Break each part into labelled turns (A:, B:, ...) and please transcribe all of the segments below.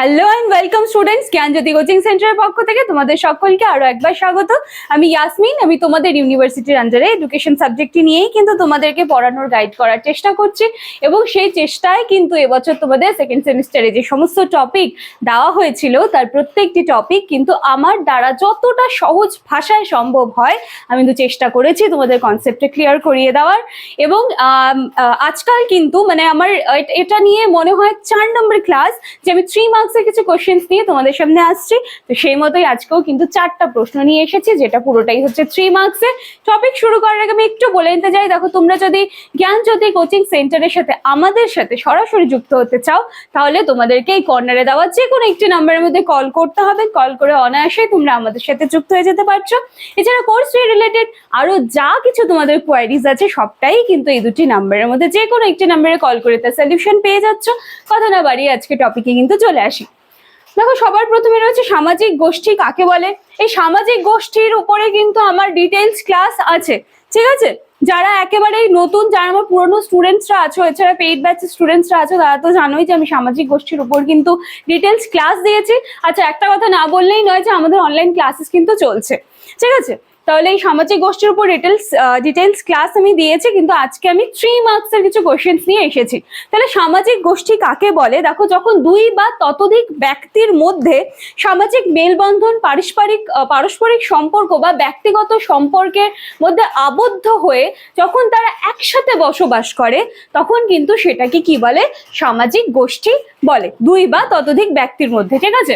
A: Hello and welcome students Gyanjyoti coaching সেন্টারের পক্ষ থেকে তোমাদের সকলকে আরও একবার স্বাগত। আমি ইয়াসমিন আমি তোমাদের ইউনিভার্সিটির আন্ডারে এডুকেশন সাবজেক্টটি নিয়েই কিন্তু তোমাদেরকে পড়ানোর গাইড করার চেষ্টা করছি এবং সেই চেষ্টায় কিন্তু এবছর তোমাদের সেকেন্ড সেমিস্টারে যে সমস্ত টপিক দেওয়া হয়েছিল, তার প্রত্যেকটি টপিক কিন্তু আমার দ্বারা যতটা সহজ ভাষায় সম্ভব হয়, আমি কিন্তু চেষ্টা করেছি তোমাদের কনসেপ্টে ক্লিয়ার করিয়ে দেওয়ার এবং আজকাল কিন্তু মানে আমার এটা নিয়ে মনে হয় চার নম্বর ক্লাস যে আমি থ্রি মার্কসের কিছু কোশ্চেন্স নিয়ে তোমাদের সামনে আসছি। তো সেই মতোই আজকেও কিন্তু চারটা প্রশ্ন নিয়ে এসেছি, যেটা পুরোটাই হচ্ছে থ্রি মার্কসের টপিক শুরু করার আগে আমি একটু বলে নিতে চাই, দেখো তোমরা যদি জ্ঞান জ্যোতি কোচিং সেন্টারের সাথে আমাদের সাথে সরাসরি যুক্ত হতে চাও, তাহলে তোমাদেরকে এই কর্নারে দেওয়া যে কোনো একটি নাম্বারের মধ্যে কল করতে হবে। কল করে অনায়াসে তোমরা আমাদের সাথে যুক্ত হয়ে যেতে পারছ। এছাড়া কোর্স রিলেটেড আরও যা কিছু তোমাদের কোয়ারিজ আছে, সবটাই কিন্তু এই দুটি নাম্বারের মধ্যে যে কোনো একটি নাম্বারে কল করে তার সলিউশন পেয়ে যাচ্ছ। কথা না বাড়িয়ে আজকে টপিকে কিন্তু চলে আসি। দেখো, সবার প্রথমে রয়েছে সামাজিক গোষ্ঠী, কাকে বলে? এই সামাজিক গোষ্ঠীর উপরে কিন্তু আমার ডিটেলস ক্লাস আছে, ঠিক আছে? যারা একেবারে নতুন, যারা আমার পুরনো স্টুডেন্টসরা আছো, এছাড়া পেইড ব্যাচের স্টুডেন্টসরা আছো, তারা তো জানোই যে আমি সামাজিক গোষ্ঠীর উপর কিন্তু ডিটেলস ক্লাস দিয়েছি। আচ্ছা একটা কথা না বললেই নয় যে আমাদের অনলাইন ক্লাসেস কিন্তু চলছে, ঠিক আছে? তাহলে এই সামাজিক গোষ্ঠীর উপর ডিটেলস ডিটেলস ক্লাস আমি দিয়েছি, কিন্তু আজকে আমি থ্রি মার্কসের কিছু কোশ্চেন্স নিয়ে এসেছি। তাহলে সামাজিক গোষ্ঠী কাকে বলে? দেখো, যখন দুই বা ততোধিক ব্যক্তির মধ্যে সামাজিক মেলবন্ধন, পারস্পরিক পারস্পরিক সম্পর্ক বা ব্যক্তিগত সম্পর্কের মধ্যে আবদ্ধ হয়ে যখন তারা একসাথে বসবাস করে, তখন কিন্তু সেটাকে কি বলে? সামাজিক গোষ্ঠী বলে, দুই বা ততোধিক ব্যক্তির মধ্যে, ঠিক আছে?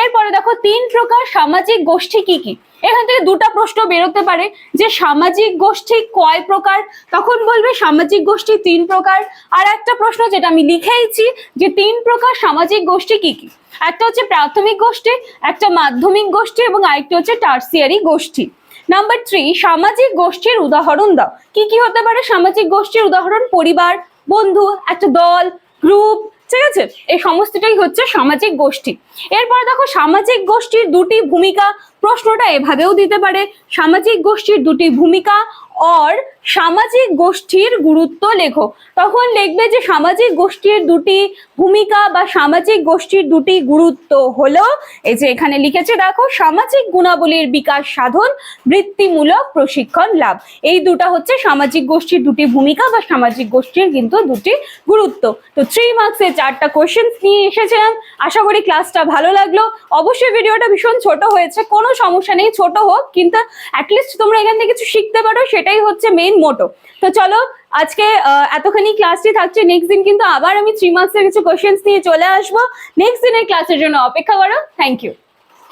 A: এরপরে দেখো, তিন প্রকার সামাজিক গোষ্ঠী কি কি? এখান থেকে দুটো প্রশ্ন বেরোতে পারে যে সামাজিক গোষ্ঠী কয় প্রকার? তখন বলবে সামাজিক গোষ্ঠী তিন প্রকার। আর একটা প্রশ্ন যেটা আমি লিখেইছি যে তিন প্রকার সামাজিক গোষ্ঠী কি কি? একটা হচ্ছে প্রাথমিক গোষ্ঠী, একটা মাধ্যমিক গোষ্ঠী এবং আরেকটা হচ্ছে টার্সিয়ারি গোষ্ঠী। নাম্বার থ্রি, সামাজিক গোষ্ঠীর উদাহরণ দাও। কি কি হতে পারে সামাজিক গোষ্ঠীর উদাহরণ? পরিবার, বন্ধু, একটা দল, গ্রুপ ঠিক আছে? এই সমস্তটাই হচ্ছে সামাজিক গোষ্ঠী। এরপর দেখো সামাজিক গোষ্ঠীর দুটি ভূমিকা প্রশ্নটা এভাবেও দিতে পারে, সামাজিক গোষ্ঠীর দুটি ভূমিকা অর সামাজিক গোষ্ঠীর গুরুত্ব লেখো। তখন লিখবে যে সামাজিক গোষ্ঠীর দুটি ভূমিকা বা সামাজিক গোষ্ঠীর দুটি গুরুত্ব হলো, এই যে এখানে লিখেছে, দেখো, সামাজিক গুণাবলীর বিকাশ সাধন, বৃত্তিমূলক প্রশিক্ষণ লাভ। এই দুটা হচ্ছে সামাজিক গোষ্ঠীর দুটি ভূমিকা বা সামাজিক গোষ্ঠীর কিন্তু দুটি গুরুত্ব। তো থ্রি মার্কসের চারটা কোশ্চেন্স নিয়ে এসেছিলাম। আশা করি ক্লাসটা ভালো লাগল। অবশ্যই ভিডিওটা ভীষণ ছোট হয়েছে, কোনো সমস্যা নেই, ছোট হোক, কিন্তু অ্যাটলিস্ট তোমরা এখান থেকে কিছু শিখতে পারো, সেটাই হচ্ছে মেইন মোটো তো চলো, আজকে এতখানি ক্লাসটি থাকছে নেক্সট দিন কিন্তু আবার আমি থ্রি মার্কসের কিছু কোয়েশ্চেন্স নিয়ে চলে আসব। নেক্সট দিনের ক্লাসের জন্য অপেক্ষা করো থ্যাংক ইউ